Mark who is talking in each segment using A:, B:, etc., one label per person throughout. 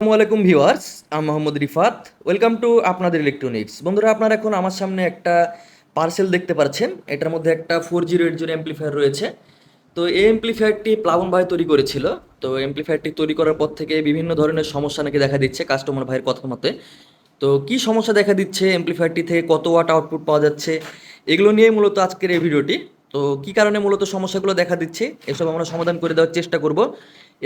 A: আসসালামু ভিউয়ার্স, আমি Mohammad Rifat. Welcome to আপনাদের ইলেকট্রনিক্স বন্ধুরা, আপনারা এখন আমার সামনে একটা পার্সেল দেখতে পাচ্ছেন। এটার মধ্যে একটা four zero eight zero amplifier রয়েছে। তো এই এমপ্লিফায়ারটি প্লাবন ভাই তৈরি করেছিল। তো এমপ্লিফায়ারটি তৈরি করার পর থেকে বিভিন্ন ধরনের সমস্যা নাকি দেখা দিচ্ছে কাস্টমার ভাইয়ের কথা মতে। তো কি সমস্যা দেখা দিচ্ছে এমপ্লিফায়ারটি থেকে? কত ওয়াট আউটপুট পাওয়া যাচ্ছে? এগুলো নিয়ে মূলত আজকের এই ভিডিওটি তো কি কারণে মূলত সমস্যাগুলো দেখা দিচ্ছে, এসব আমরা সমাধান করে দেওয়ার চেষ্টা করব।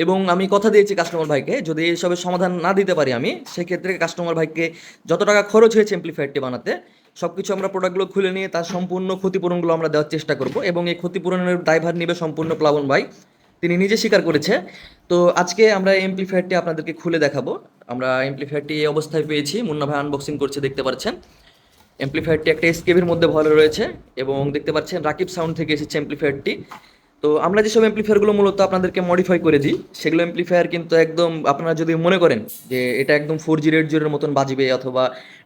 A: এবং আমি কথা দিয়েছি কাস্টমার ভাইকে, যদি এসবের সমাধান না দিতে পারি আমি, সেক্ষেত্রে কাস্টমার ভাইকে যত টাকা খরচ হয়েছে এমপ্লিফায়ারটি বানাতে সব কিছু আমরা প্রোডাক্টগুলো খুলে নিয়ে তার সম্পূর্ণ ক্ষতিপূরণগুলো আমরা দেওয়ার চেষ্টা করব। এবং এই ক্ষতিপূরণের দায়ভার নেবে সম্পূর্ণ প্লাবন ভাই, তিনি নিজে স্বীকার করেছে। তো আজকে আমরা এমপ্লিফায়ারটি আপনাদেরকে খুলে দেখাবো। আমরা এমপ্লিফায়ারটি এই অবস্থায় পেয়েছি, মুন্না ভাই আনবক্সিং করছে, দেখতে পাচ্ছেন। এমপ্লিফায়ারটি একটা এসকেবির মধ্যে ভালো রয়েছে এবং দেখতে পাচ্ছেন রাকিব সাউন্ড থেকে এসেছে এমপ্লিফায়ারটি তো আমরা যেসব এমপ্লিফায়ারগুলো মূলত আপনাদেরকে মডিফাই করে দিই, সেগুলো এমপ্লিফায়ার কিন্তু একদম আপনারা যদি মনে করেন যে এটা একদম ফোর জি রেড জিরোর মতন বাজবে অথবা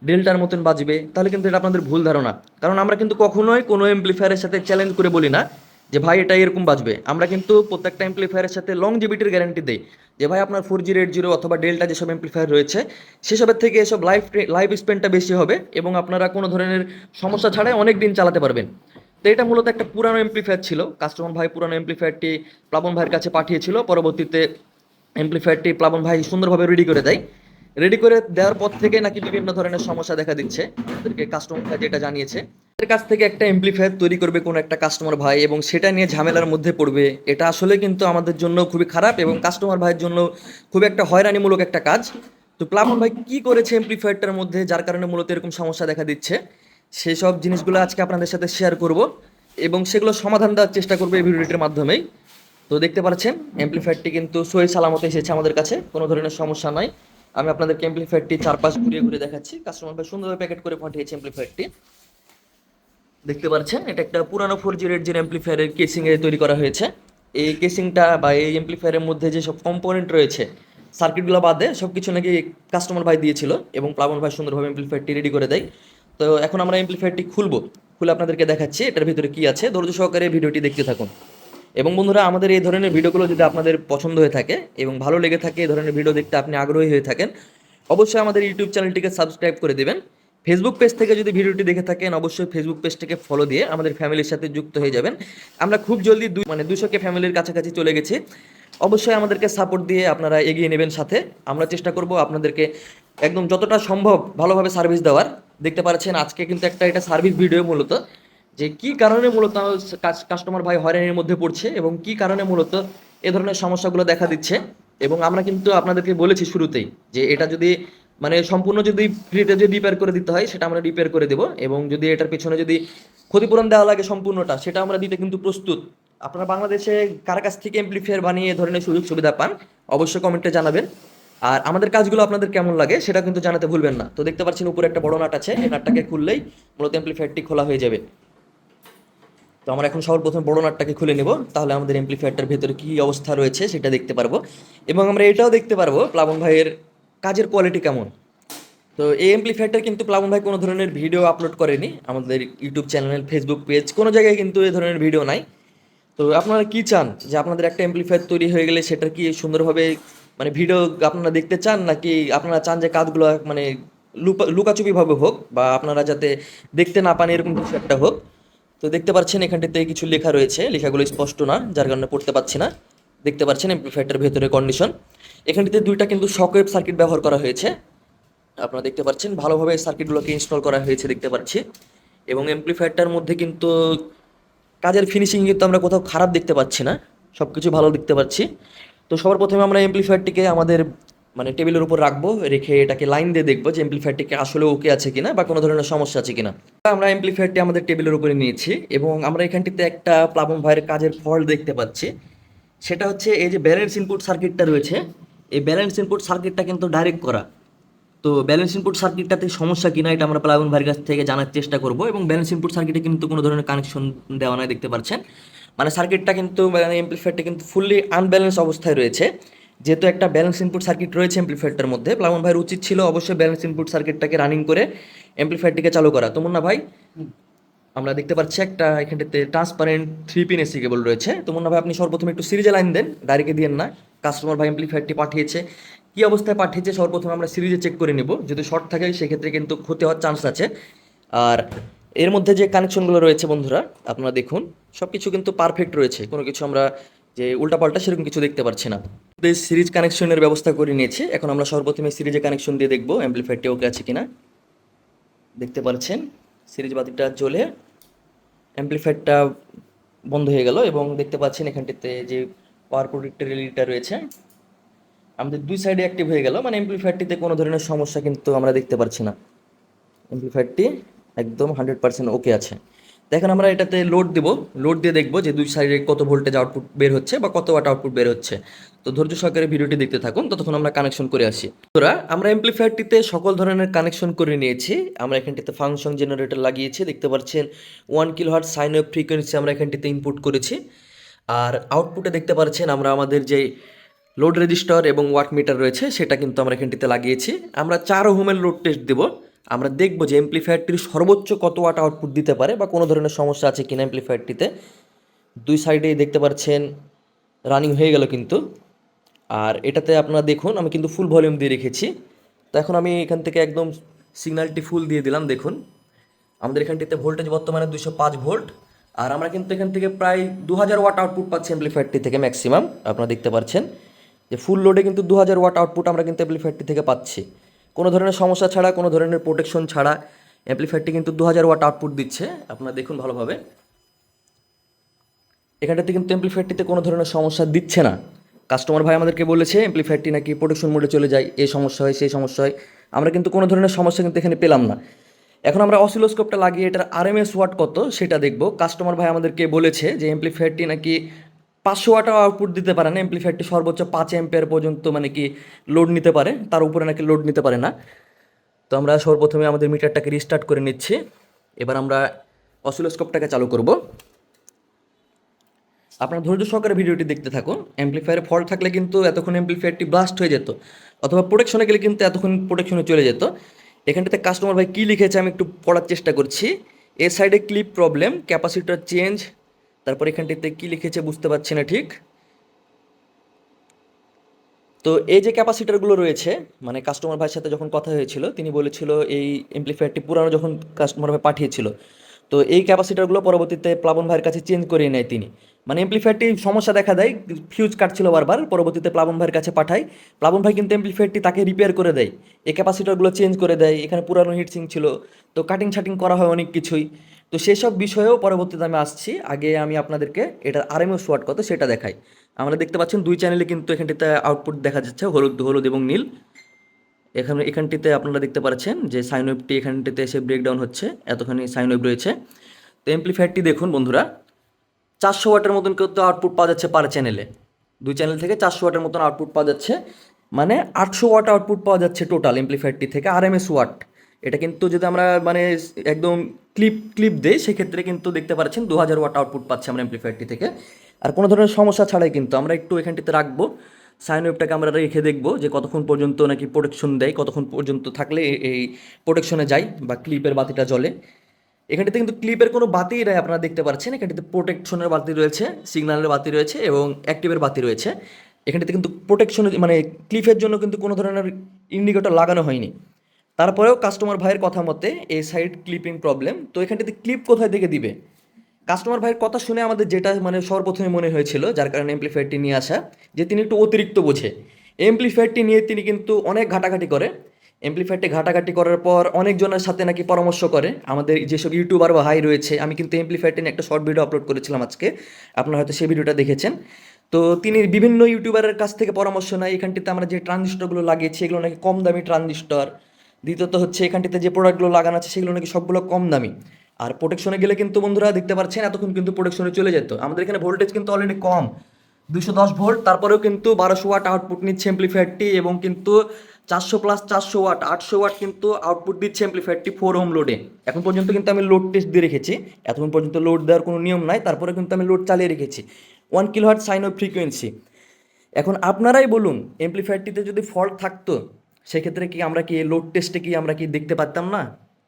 A: ডেল্টার মতন বাজবে, তাহলে কিন্তু এটা আপনাদের ভুল ধারণা। কারণ আমরা কিন্তু কখনোই কোনো এমপ্লিফায়ারের সাথে চ্যালেঞ্জ করে বলি না যে ভাই এটা এরকম বাজবে। আমরা কিন্তু প্রত্যেকটা এমপ্লিফায়ারের সাথে লং জিবিটির গ্যারান্টি দেই। যে ভাই আপনার ফোর জি রেড জিরো অথবা ডেল্টা যেসব এমপ্লিফায়ার রয়েছে, সেসবের থেকে এসব লাইফ লাইফ স্পেনটা বেশি হবে এবং আপনারা কোনো ধরনের সমস্যা ছাড়াই অনেক দিন চালাতে পারবেন। তো এটা মূলত একটা পুরানো এমপ্লিফায়ার ছিল। কাস্টমার ভাই পুরানো এমপ্লিফায়ারটি প্লাবন ভাইয়ের কাছে পাঠিয়েছিল। পরবর্তীতে এমপ্লিফায়ারটি প্লাবন ভাই সুন্দরভাবে রেডি করে দেয়। রেডি করে দেওয়ার পর থেকে নাকি বিভিন্ন ধরনের সমস্যা দেখা দিচ্ছে। আমাদেরকে কাস্টমার ভাই যেটা জানিয়েছে। কাছ থেকে একটা এমপ্লিফায়ার তৈরি করবে কোনো একটা কাস্টমার ভাই এবং সেটা নিয়ে ঝামেলার মধ্যে পড়বে। এটা আসলে কিন্তু আমাদের জন্য খুবই খারাপ এবং কাস্টমার ভাইয়ের জন্য খুব একটা হয়রানিমূলক একটা কাজ। তো প্লাবন ভাই কি করেছে এমপ্লিফায়ারটার মধ্যে যার কারণে মূলত এরকম সমস্যা দেখা দিচ্ছে? সেই সব জিনিসগুলো আজকে আপনাদের সাথে শেয়ার করব এবং সেগুলো সমাধান দেওয়ার চেষ্টা করব এই ভিডিওটির মাধ্যমেই। তো দেখতে পাচ্ছেন এমপ্লিফায়ারটি কিন্তু সই সালামতে এসেছে আমাদের কাছে, কোনো ধরনের সমস্যা নাই। আমি আপনাদেরকে এমপ্লিফায়ারটি চারপাশ ঘুরিয়ে ঘুরে দেখাচ্ছি। কাস্টমার ভাই সুন্দরভাবে প্যাকেট করে পাঠিয়েছে এমপ্লিফায়ারটি দেখতে পাচ্ছেন, এটা একটা পুরানো ফোর জি রেড জিরো এমপ্লিফায়ারের কেসিংয়ে তৈরি করা হয়েছে। এই কেসিংটা বা এই এমপ্লিফায়ারের মধ্যে যে সব কম্পোনেন্ট রয়েছে সার্কিটগুলো বাদে সব কিছু নাকি কাস্টমার ভাই দিয়েছিল এবং প্লাবন ভাই সুন্দরভাবে এমপ্লিফায়ারটি রেডি করে দেয়। তো এখন আমরা এমপ্লিফায়ারটি খুলবো, খুলে আপনাদেরকে দেখাচ্ছি এটার ভিতরে কি আছে। ধৈর্য সহকারে ভিডিওটি দেখতে থাকুন। এবং বন্ধুরা, আমাদের এই ধরনের ভিডিওগুলো যদি আপনাদের পছন্দ হয়ে থাকে এবং ভালো লেগে থাকে, এই ধরনের ভিডিও দেখতে আপনি আগ্রহী হয়ে থাকেন, অবশ্যই আমাদের ইউটিউব চ্যানেলটিকে সাবস্ক্রাইব করে দেবেন। ফেসবুক পেজ থেকে যদি ভিডিওটি দেখে থাকেন, অবশ্যই ফেসবুক পেজটিকে ফলো দিয়ে আমাদের ফ্যামিলির সাথে যুক্ত হয়ে যাবেন। আমরা খুব জলদি মানে দুশোকে ফ্যামিলির কাছাকাছি চলে গেছি। অবশ্যই আমাদেরকে সাপোর্ট দিয়ে আপনারা এগিয়ে নেবেন সাথে। আমরা চেষ্টা করব আপনাদেরকে একদম যতটা সম্ভব ভালোভাবে সার্ভিস দেওয়ার। দেখতে পাচ্ছেন, আজকে কিন্তু একটা এটা সার্ভিস ভিডিও মূলত, যে কি কারণে মূলত কাস্টমার ভাই হয়রানির মধ্যে পড়ছে এবং কি কারণে মূলত এ ধরনের সমস্যাগুলো দেখা দিচ্ছে। এবং আমরা কিন্তু আপনাদেরকে বলেছি শুরুতেই যে এটা যদি মানে সম্পূর্ণ যদি ফ্রিতে যদি রিপেয়ার করে দিতে হয়, সেটা আমরা রিপেয়ার করে দেবো। এবং যদি এটার পেছনে যদি ক্ষতিপূরণ দেওয়া লাগে সম্পূর্ণটা, সেটা আমরা দিতে কিন্তু প্রস্তুত। আপনারা বাংলাদেশে কার কাছ থেকে এমপ্লিফায়ার বানিয়ে ধরনের সুযোগ সুবিধা পান, অবশ্যই কমেন্টে জানাবেন। আর আমাদের কাজগুলো আপনাদের কেমন লাগে, সেটা কিন্তু জানাতে ভুলবেন না। তো দেখতে পাচ্ছেন উপরে একটা বড় নাট আছে, এই নাটটাকে খুললেই মূলত এমপ্লিফায়ারটি খোলা হয়ে যাবে। তো আমরা এখন সর্বপ্রথম বড় নাটটাকে খুলে নেব। তাহলে আমাদের এমপ্লিফায়ারটার ভেতরে কী অবস্থা রয়েছে, সেটা দেখতে পারব। এবং আমরা এটাও দেখতে পারব, প্লাবন ভাইয়ের কাজের কোয়ালিটি কেমন? তো এই এমপ্লিফায়ারটার কিন্তু প্লাবন ভাই কোনো ধরনের ভিডিও আপলোড করেনি। আমাদের ইউটিউব চ্যানেল ফেসবুক পেজ কোনো জায়গায় কিন্তু এই ধরনের ভিডিও নাই। তো আপনারা কি চান? যে আপনাদের একটা এমপ্লিফায়ার তৈরি হয়ে গেলে সেটার কি সুন্দরভাবে মানে ভিডিও আপনারা দেখতে চান? নাকি আপনারা চান যে কাজগুলো মানে লুপা, লুকাচুপিভাবে হোক বা আপনারা যাতে দেখতে না পান এরকম কিছু একটা হোক? তো দেখতে পাচ্ছেন এখানটিতে কিছু লেখা রয়েছে। লেখাগুলো স্পষ্ট না, যার কারণে পড়তে পারছি না। দেখতে পাচ্ছেন এমপ্লিফায়ারটার ভেতরে কন্ডিশন এখানটিতে দুইটা কিন্তু শকওয়েভ সার্কিট ব্যবহার করা হয়েছে। আপনারা দেখতে পাচ্ছেন, ভালোভাবে সার্কিটগুলোকে ইনস্টল করা হয়েছে দেখতে পাচ্ছি। এবং এমপ্লিফায়ারটার মধ্যে কিন্তু কাজের ফিনিশিং কিন্তু আমরা কোথাও খারাপ দেখতে পাচ্ছি না। সব কিছু ভালো দেখতে পাচ্ছি। তো সবার প্রথমে আমরা এমপ্লিফায়ারটিকে আমাদের মানে টেবিলের উপর রাখব, রেখে এটাকে লাইন দিয়ে দেখব যে এমপ্লিফায়ারটিকে আসলে ওকে আছে কিনা বা কোনো ধরনের সমস্যা আছে কিনা। আমরা এমপ্লিফায়ারটি আমাদের টেবিলের উপরে নিয়েছি এবং আমরা এখানটিতে একটা প্লাবন ভাইয়ের কাজের ফল দেখতে পাচ্ছি। সেটা হচ্ছে এই যে ব্যালেন্স ইনপুট সার্কিটটা রয়েছে, এই ব্যালেন্স ইনপুট সার্কিটটা কিন্তু ডাইরেক্ট করা। তো ব্যালেন্স ইনপুট সার্কিটটাতে সমস্যা কিনা এটা আমরা প্লাবন ভাইয়ের কাছ থেকে জানার চেষ্টা করব এবং ব্যালেন্স ইনপুট সার্কিটে কিন্তু কোনো ধরনের কানেকশন দেওয়া নাই, দেখতে পাচ্ছেন। মানে সার্কিটটা কিন্তু মানে এমপ্লিফায়ারটা কিন্তু ফুললি আনব্যালেন্স অবস্থায় রয়েছে। যেহেতু একটা ব্যালেন্স ইনপুট সার্কিট রয়েছে এমপ্লিফায়ারটার মধ্যে, প্লাবন ভাইয়ের উচিত ছিল অবশ্যই ব্যালেন্স ইনপুট সার্কিটটাকে রানিং করে এমপ্লিফায়ারটিকে চালু করা। তো মুন্না ভাই আমরা দেখতে পাচ্ছি একটা এখানটাতে transparent three pin AC cable রয়েছে। তো মুন্না ভাই, আপনি সর্বপ্রথম একটু সিরিজে লাইন দেন গাড়িকে দিয়েন না। কাস্টমার ভাই এমপ্লিফায়ারটি পাঠিয়েছে। কী অবস্থায় পাঠিয়েছে সর্বপ্রথমে আমরা সিরিজে চেক করে নেব। যদি শর্ট থাকে, সেক্ষেত্রে কিন্তু ক্ষতি হওয়ার চান্স আছে। আর এর মধ্যে যে কানেকশনগুলো রয়েছে বন্ধুরা, আপনারা দেখুন সব কিছু কিন্তু পারফেক্ট রয়েছে। কোনো কিছু আমরা যে উল্টাপাল্টা সেরকম কিছু দেখতে পাচ্ছি না। সিরিজ কানেকশনের ব্যবস্থা করে নিয়েছি। এখন আমরা সর্বপ্রথমে সিরিজে কানেকশন দিয়ে দেখব অ্যাম্পলিফায়ারটি ওকে আছে কিনা। দেখতে পাচ্ছেন। সিরিজ বাতিটা জ্বলে অ্যাম্পলিফায়ারটা বন্ধ হয়ে গেল এবং দেখতে পাচ্ছেন এখানটিতে যে পাওয়ার প্রোটেক্টের এলইডিটা রয়েছে, আমাদের দুই সাইডে অ্যাক্টিভ হয়ে গেল। মানে অ্যাম্পলিফায়ারটিতে কোনো ধরনের সমস্যা কিন্তু আমরা দেখতে পাচ্ছি না। অ্যাম্পলিফায়ারটি একদম হান্ড্রেড পার্সেন্ট ওকে আছে। তো এখন আমরা এটাতে লোড দেবো। লোড দিয়ে দেখব যে দুই সাইডে কত ভোল্টেজ আউটপুট বের হচ্ছে বা কত ওয়াট আউটপুট বের হচ্ছে। তো ধৈর্য সহকারে ভিডিওটি দেখতে থাকুন, ততক্ষণ আমরা কানেকশন করে আসি। তোরা আমরা অ্যাম্পলিফায়ারটিতে সকল ধরনের কানেকশন করে নিয়েছি। আমরা এখানটিতে ফাংশন জেনারেটর লাগিয়েছি, দেখতে পাচ্ছেন one kilo hertz sine wave frequency আমরা এখানটিতে ইনপুট করেছি। আর আউটপুটে দেখতে পাচ্ছেন আমরা আমাদের যে লোড রেজিস্টার এবং ওয়াট মিটার রয়েছে, সেটা কিন্তু আমরা এখানটিতে লাগিয়েছি। আমরা চার হোমের লোড টেস্ট দেব। আমরা দেখব যে এমপ্লিফায়ারটির সর্বোচ্চ কত ওয়াট আউটপুট দিতে পারে বা কোনো ধরনের সমস্যা আছে কিনা এমপ্লিফায়ারটিতে দুই সাইডেই দেখতে পাচ্ছেন রানিং হয়ে গেল কিন্তু। আর এটাতে আপনারা দেখুন, আমি কিন্তু ফুল ভলিউম দিয়ে রেখেছি। তো এখন আমি এখান থেকে একদম সিগন্যালটি ফুল দিয়ে দিলাম, দেখুন। আমাদের এখানটিতে ভোল্টেজ বর্তমানে দুশো পাঁচ ভোল্ট আর আমরা কিন্তু এখান থেকে প্রায় দু হাজার ওয়াট আউটপুট পাচ্ছি অ্যাম্পলিফায়ারটি থেকে ম্যাক্সিমাম আপনারা দেখতে পাচ্ছেন। যে ফুল লোডে কিন্তু দু হাজার ওয়াট আউটপুট আমরা কিন্তু অ্যাম্পলিফায়ারটি থেকে পাচ্ছি। কোনো ধরনের সমস্যা ছাড়া, কোনো ধরনের প্রোটেকশন ছাড়া অ্যাম্পলিফায়ারটি কিন্তু দু হাজার ওয়াট আউটপুট দিচ্ছে। আপনারা দেখুন ভালোভাবে। এখানটাতে কিন্তু এমপ্লিফায়ারটিতে কোনো ধরনের সমস্যা দিচ্ছে না। কাস্টমার ভাই আমাদেরকে বলেছে এমপ্লিফায়ারটি নাকি প্রোটেকশন মোডে চলে যায়, এই সমস্যা হয়, সেই সমস্যা হয়। আমরা কিন্তু কোনো ধরনের সমস্যা কিন্তু এখানে পেলাম না। এখন আমরা অসিলোস্কোপটা লাগিয়ে এটার আরএমএস ওয়াট কত, সেটা দেখব। কাস্টমার ভাই আমাদেরকে বলেছে যে এমপ্লিফায়ারটি নাকি পাঁচশো ওয়াটও আউটপুট দিতে পারে না এমপ্লিফায়ারটি সর্বোচ্চ পাঁচ এম্পিয়ার পর্যন্ত মানে কি লোড নিতে পারে, তার উপরে নাকি লোড নিতে পারে না। তো আমরা সর্বপ্রথমে আমাদের মিটারটাকে রিস্টার্ট করে নিচ্ছি। এবার আমরা অসিলোস্কোপটাকে চালু করব। আপনার ধৈর্য সহকারে ভিডিওটি দেখতে থাকুন। অ্যাম্পলিফায়ারে ফল্ট থাকলে কিন্তু এতক্ষণ অ্যাম্পলিফায়ারটি ব্লাস্ট হয়ে যেত। অথবা প্রোটেকশনে গেলে কিন্তু এতক্ষণ প্রোটেকশনে চলে যেত। এখানটাতে কাস্টমার ভাই কী লিখেছে আমি একটু পড়ার চেষ্টা করছি। এর সাইডে ক্লিপ প্রবলেম ক্যাপাসিটার চেঞ্জ তারপর এখানটিতে কী লিখেছে বুঝতে পারছি না ঠিক। তো এই যে ক্যাপাসিটারগুলো রয়েছে মানে কাস্টমার ভাইয়ের সাথে যখন কথা হয়েছিল, তিনি বলেছিল এই এমপ্লিফায়ারটি পুরানো যখন কাস্টমার ভাই পাঠিয়েছিল তো এই ক্যাপাসিটারগুলো পরবর্তীতে প্লাবন ভাইয়ের কাছে চেঞ্জ করিয়ে নেয় তিনি। মানে এমপ্লিফায়ারটি সমস্যা দেখা দেয় ফিউজ কাটছিল বারবার, পরবর্তীতে প্লাবন ভাইয়ের কাছে পাঠায়। প্লাবন ভাই কিন্তু এমপ্লিফায়ারটি তাকে রিপেয়ার করে দেয়। এই ক্যাপাসিটারগুলো চেঞ্জ করে দেয়, এখানে পুরানো হিটসিং ছিল। তো কাটিং ছাটিং করা হয় অনেক কিছুই। তো সেসব বিষয়েও পরবর্তীতে আমি আসছি। আগে আমি আপনাদেরকে এটার আরএমএস ওয়াট কত সেটা দেখাই। আমরা দেখতে পাচ্ছেন দুই চ্যানেলে কিন্তু এখানটিতে আউটপুট দেখা যাচ্ছে, হলুদ হলুদ এবং নীল। এখানে এখানটিতে আপনারা দেখতে পাচ্ছেন যে সাইন ওয়েভটি এখানটিতে এসে ব্রেকডাউন হচ্ছে, এতখানি সাইন ওয়েভ রয়েছে। তো এমপ্লিফায়ারটি দেখুন বন্ধুরা, চারশো ওয়াটের মতন কিন্তু আউটপুট পাওয়া যাচ্ছে পার চ্যানেলে দুই চ্যানেল থেকে চারশো ওয়াটের মতন আউটপুট পাওয়া যাচ্ছে মানে আটশো ওয়াট আউটপুট পাওয়া যাচ্ছে টোটাল এমপ্লিফায়ারটি থেকে আর এম এস ওয়াট এটা কিন্তু যদি আমরা মানে একদম ক্লিপ ক্লিপ দেই, সেক্ষেত্রে কিন্তু দেখতে পাচ্ছেন দু হাজার ওয়াট আউটপুট পাচ্ছি আমরা এমপ্লিফায়ারটি থেকে। আর কোনো ধরনের সমস্যা ছাড়াই কিন্তু আমরা একটু এখানটিতে রাখব। সাইন ওয়েভটাকে আমরা রেখে দেখব যে কতক্ষণ পর্যন্ত নাকি প্রোটেকশন দেয়, কতক্ষণ পর্যন্ত থাকলে এই প্রোটেকশনে যায় বা ক্লিপের বাতিটা জ্বলে। এখানটিতে কিন্তু ক্লিপের কোনো বাতি নেই, আপনারা দেখতে পাচ্ছেন। এখানটিতে প্রোটেকশনের বাতি রয়েছে সিগন্যালের বাতি রয়েছে এবং অ্যাক্টিভের বাতি রয়েছে। এখানটিতে কিন্তু প্রোটেকশনের মানে ক্লিপের জন্য কিন্তু কোনো ধরনের ইন্ডিকেটর লাগানো হয়নি। তারপরেও কাস্টমার ভাইয়ের কথা মতে এই সাইড ক্লিপিং প্রবলেম তো এখানটিতে ক্লিপ কোথায় থেকে দিবে? কাস্টমার ভাইয়ের কথা শুনে আমাদের যেটা মানে সর্বপ্রথমে মনে হয়েছিল, যার কারণে এমপ্লিফায়ারটি নিয়ে আসা, যে তিনি একটু অতিরিক্ত বোঝে। এমপ্লিফায়ারটি নিয়ে তিনি কিন্তু অনেক ঘাটাঘাটি করে। এমপ্লিফায়ারটি ঘাটাঘাটি করার পর অনেকজনের সাথে নাকি পরামর্শ করে। আমাদের যেসব ইউটিউবার বা হাই রয়েছে, আমি কিন্তু এমপ্লিফায়ারটি নিয়ে একটা শর্ট ভিডিও আপলোড করেছিলাম আজকে। আপনারা হয়তো সেই ভিডিওটা দেখেছেন। তো তিনি বিভিন্ন ইউটিউবারের কাছ থেকে পরামর্শ নেয়। এখানটিতে আমরা যে ট্রানজিস্টরগুলো লাগিয়েছি, এগুলো নাকি কম দামি ট্রানজিস্টর। দ্বিতীয়ত হচ্ছে, এখানটিতে যে প্রোডাক্টগুলো লাগানো আছে, সেগুলো নাকি সবগুলো কম দামি। আর প্রোটেকশনে গেলে কিন্তু বন্ধুরা দেখতে পাচ্ছেন, এতক্ষণ কিন্তু প্রোটেকশনে চলে যেত। আমাদের এখানে ভোল্টেজ কিন্তু অলরেডি কম। দুশো দশ ভোল্ট তারপরেও কিন্তু বারোশো ওয়াট আউটপুট নিচ্ছে এমপ্লিফায়ারটি এবং কিন্তু চারশো প্লাস চারশো ওয়াট আটশো ওয়াট কিন্তু আউটপুট দিচ্ছে এমপ্লিফায়ারটি ফোর হোম লোডে এখন পর্যন্ত কিন্তু আমি লোড টেস্ট দিয়ে রেখেছি। এতক্ষণ পর্যন্ত লোড দেওয়ার কোনো নিয়ম নাই, তারপরে কিন্তু আমি লোড চালিয়ে রেখেছি। One kilo hertz sine of frequency এখন আপনারাই বলুন এমপ্লিফায়ারটিতে যদি ফল্ট থাকতো, সেক্ষেত্রে কি আমরা কি লোড টেস্টে কি আমরা কি দেখতে পারতাম না?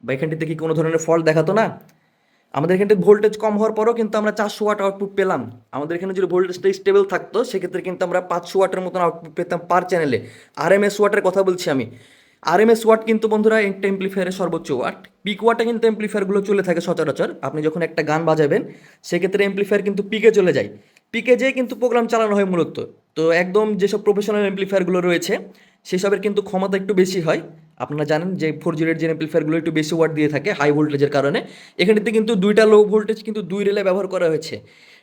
A: বা এখানটিতে কি কোনো ধরনের ফল্ট দেখাতো না? আমাদের এখানে ভোল্টেজ কম হওয়ার পরও কিন্তু আমরা চারশো ওয়াট আউটপুট পেলাম। আমাদের এখানে যদি ভোল্টেজটা স্টেবল থাকতো, সেক্ষেত্রে কিন্তু আমরা পাঁচশো ওয়াটের মতন আউটপুট পেতাম পার চ্যানেলে আর এম এস ওয়াটের কথা বলছি আমি। আর এম এস ওয়াট কিন্তু বন্ধুরা এমপ্লিফায়ারের সর্বোচ্চ ওয়াট পিক ওয়াটে কিন্তু এমপ্লিফায়ারগুলো চলে থাকে সচরাচর। আপনি যখন একটা গান বাজাবেন, সেক্ষেত্রে এমপ্লিফায়ার কিন্তু পিকে চলে যায়। পিকে যেয়ে কিন্তু প্রোগ্রাম চালানো হয় মূলত। তো একদম যেসব প্রফেশনাল এমপ্লিফায়ারগুলো রয়েছে, সেসবের কিন্তু ক্ষমতা একটু বেশি হয়। আপনারা জানেন যে ফোর জিরোর যে এমপ্লিফায়ারগুলো একটু বেশি ওয়াট দিয়ে থাকে হাই ভোল্টেজের কারণে। এখানেতে কিন্তু দুইটা লো ভোল্টেজ কিন্তু দুই রেলে ব্যবহার করা হয়েছে।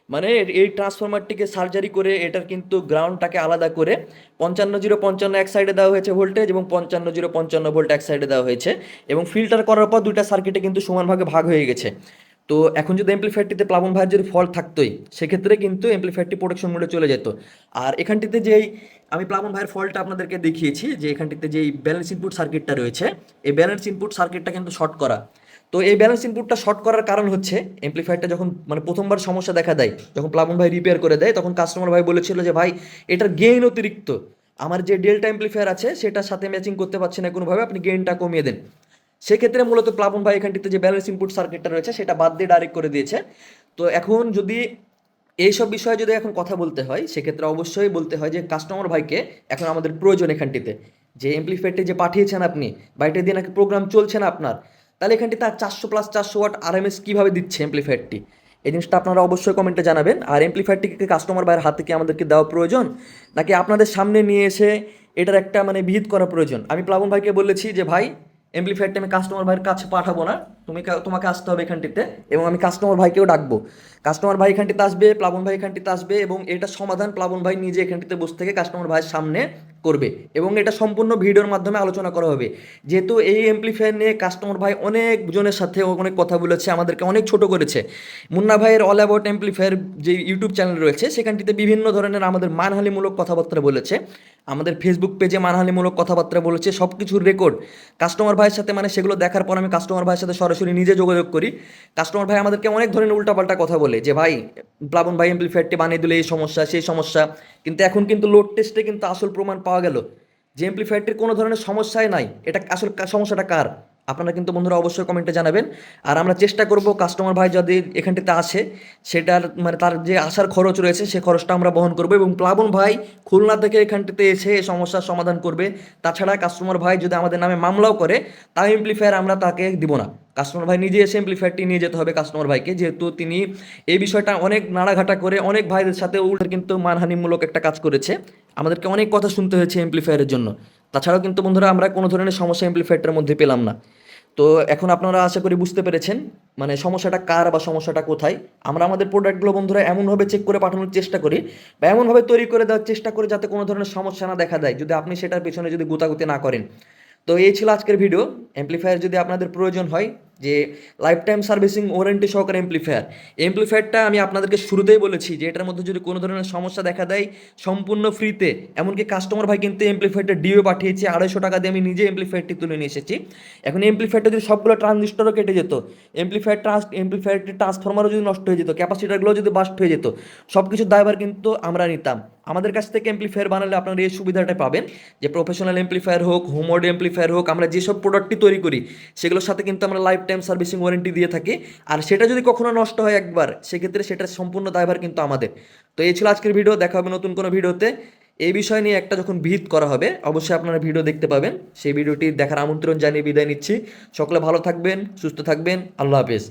A: মানে এই ট্রান্সফরমারটিকে সার্জারি করে এটার কিন্তু গ্রাউন্ডটাকে আলাদা করে পঞ্চান্ন জিরো পঞ্চান্ন এক সাইডে দেওয়া হয়েছে ভোল্টেজ এবং পঞ্চান্ন জিরো পঞ্চান্ন ভোল্ট এক সাইডে দেওয়া হয়েছে। এবং ফিল্টার করার পর দুইটা সার্কিটে কিন্তু সমানভাগে ভাগ হয়ে গেছে। তো এখন যদি এমপ্লিফায়ারটিতে প্লাবন ভাইয়ের যদি ফল্ট থাকতোই, সেক্ষেত্রে কিন্তু এমপ্লিফায়ারটি প্রোটেকশন মোডে চলে যেত। আর এখানটিতে যেই আমি প্লাবন ভাইয়ের ফল্টটা আপনাদেরকে দেখিয়েছি যে এখানটিতে যেই ব্যালেন্স ইনপুট সার্কিটটা রয়েছে, এই ব্যালেন্স ইনপুট সার্কিটটা কিন্তু শর্ট করা। তো এই ব্যালেন্স ইনপুটটা শর্ট করার কারণ হচ্ছে এমপ্লিফায়ারটা যখন মানে প্রথমবার সমস্যা দেখা দেয়, যখন প্লাবন ভাই রিপেয়ার করে দেয়, তখন কাস্টমার ভাই বলেছিল যে, ভাই, এটার গেইন অতিরিক্ত। আমার যে ডেল্টা এমপ্লিফায়ার আছে, সেটার সাথে ম্যাচিং করতে পারছে না কোনোভাবে, আপনি গেইনটা কমিয়ে দেন। সেক্ষেত্রে মূলত প্লাবন ভাই এখানটিতে যে ব্যালেন্স ইনপুট সার্কিটটা রয়েছে, সেটা বাদ দিয়ে ডাইরেক্ট করে দিয়েছে। তো এখন যদি এইসব বিষয়ে যদি এখন কথা বলতে হয়, সেক্ষেত্রে অবশ্যই বলতে হয় যে কাস্টমার ভাইকে এখন আমাদের প্রয়োজন এখানটিতে। যে এমপ্লিফায়ারটি যে পাঠিয়েছেন আপনি বা এটা দিয়ে নাকি প্রোগ্রাম চলছে না আপনার, তাহলে এখানটি তার চারশো প্লাস চারশো ওয়াট আর আরএমএস কীভাবে দিচ্ছে এমপ্লিফায়ারটি এই জিনিসটা আপনারা অবশ্যই কমেন্টে জানাবেন। আর এমপ্লিফায়ারটিকে কাস্টমার ভাইয়ের হাতে কি আমাদেরকে দেওয়া প্রয়োজন, নাকি আপনাদের সামনে নিয়ে এসে এটার একটা মানে বিহিত করা প্রয়োজন? আমি প্লাবন ভাইকে বলেছি যে, ভাই এমপ্লিফায়ারটা আমি কাস্টমার ভাইয়ের কাছে পাঠাবো না। তুমি তোমাকে আসতে হবে এখানটিতে এবং আমি কাস্টমার ভাইকেও ডাকবো। কাস্টমার ভাই এখানটিতে আসবে, প্লাবন ভাই এখানটিতে আসবে এবং এটা সমাধান প্লাবন ভাই নিজে এখানটিতে বসে থেকে কাস্টমার ভাইয়ের সামনে করবে এবং এটা সম্পূর্ণ ভিডিওর মাধ্যমে আলোচনা করা হবে। যেহেতু এই এমপ্লিফায়ার নিয়ে কাস্টমার ভাই অনেক জনের সাথে অনেক কথা বলেছে, আমাদেরকে অনেক ছোট করেছে। মুন্না ভাইয়ের অল অ্যাবাউট এমপ্লিফায়ার যে ইউটিউব চ্যানেল রয়েছে, সেখানটিতে বিভিন্ন ধরনের আমাদের মানহানিমূলক কথাবার্তা বলেছে। আমাদের ফেসবুক পেজে মানহানিমূলক কথাবার্তা বলেছে সব কিছুর রেকর্ড কাস্টমার ভাইয়ের সাথে মানে সেগুলো দেখার পর আমি কাস্টমার ভাইয়ের সাথে সরাসরি নিজে যোগাযোগ করি। কাস্টমার ভাই আমাদেরকে অনেক ধরনের উল্টাপাল্টা কথা বলে। যে, ভাই, প্লাবন ভাই এমপ্লিফায়ারটি বানিয়ে দিলে এই সমস্যা, সেই সমস্যা। কিন্তু এখন কিন্তু লোড টেস্টে কিন্তু আসল প্রমাণ পাওয়া গেল। যে এমপ্লিফায়ারটির কোনো ধরনের সমস্যাই নাই। এটা আসল সমস্যাটা কার? আপনারা কিন্তু বন্ধুরা অবশ্যই কমেন্টে জানাবেন। আর আমরা চেষ্টা করব কাস্টমার ভাই যদি এখানটিতে আসে, সেটার মানে তার যে আসার খরচ রয়েছে সেই খরচটা আমরা বহন করব এবং প্লাবন ভাই খুলনা থেকে এখানটিতে এসে এই সমস্যার সমাধান করবে। তাছাড়া কাস্টমার ভাই যদি আমাদের নামে মামলাও করে, তাও এমপ্লিফায়ার আমরা তাকে দিব না। কাস্টমার ভাই নিজে এসে এমপ্লিফায়ারটি নিয়ে যেতে হবে কাস্টমার ভাইকে। যেহেতু তিনি এই বিষয়টা অনেক নাড়াঘাটা করে অনেক ভাইদের সাথে উল্টে কিন্তু মানহানিমূলক একটা কাজ করেছে। আমাদেরকে অনেক কথা শুনতে হয়েছে এমপ্লিফায়ারের জন্য। তাছাড়াও কিন্তু বন্ধুরা আমরা কোনো ধরনের সমস্যা এমপ্লিফায়ারটার মধ্যে পেলাম না। তো এখন আপনারা আশা করি বুঝতে পেরেছেন মানে সমস্যাটা কার বা সমস্যাটা কোথায়। আমরা আমাদের প্রোডাক্টগুলো বন্ধুরা এমনভাবে চেক করে পাঠানোর চেষ্টা করি বা এমনভাবে তৈরি করে দেওয়ার চেষ্টা করি যাতে কোনো ধরনের সমস্যা না দেখা দেয়, যদি আপনি সেটার পেছনে যদি গুতাগুতি না করেন। তো এই ছিল আজকের ভিডিও এমপ্লিফায়ার যদি আপনাদের প্রয়োজন হয় যে লাইফ টাইম সার্ভিসিং ওয়ারেন্টি সহকারে এমপ্লিফায়ার এমপ্লিফায়ারটা আমি আপনাদেরকে শুরুতেই বলেছি যে এটার মধ্যে যদি কোনো ধরনের সমস্যা দেখা দেয়, সম্পূর্ণ ফ্রিতে এমনকি কাস্টমার ভাই কিন্তু এমপ্লিফায়ারটা ডিও পাঠিয়েছে, আড়াইশো টাকা দিয়ে আমি নিজে এমপ্লিফায়ারটি তুলে নিয়ে এসেছি। এখন এমপ্লিফায়ারটা যদি সবগুলো ট্রানজিস্টরও কেটে যেত এমপ্লিফায়ার ট্রান্স এমপ্লিফায়ারটি ট্রান্সফরমারও যদি নষ্ট হয়ে যেত ক্যাপাসিটারগুলো যদি বাস্ট হয়ে যেত সব কিছুর দায়ভার কিন্তু আমরা নিতাম। আমাদের কাছ থেকে এমপ্লিফায়ার বানালে আপনারা এই সুবিধাটা পাবেন যে প্রফেশনাল এমপ্লিফায়ার হোক হোমোড এমপ্লিফায়ার হোক, আমরা যেসব প্রোডাক্টটি তৈরি করি, সেগুলোর সাথে কিন্তু আমরা লাইফ টাইম সার্ভিসিং ওয়ারেন্টি দিয়ে থাকি। আর সেটা যদি কখনো নষ্ট হয় একবার, সেক্ষেত্রে সেটা সম্পূর্ণ দায়ভার কিন্তু আমাদের। তো এই ছিল আজকের ভিডিও দেখা হবে নতুন কোনো ভিডিওতে এই বিষয় নিয়ে একটা যখন ভিত করা হবে, অবশ্যই আপনারা ভিডিও দেখতে পাবেন। সেই ভিডিওটি দেখার আমন্ত্রণ জানিয়ে বিদায় নিচ্ছি। সকলে ভালো থাকবেন, সুস্থ থাকবেন, আল্লাহ হাফেজ।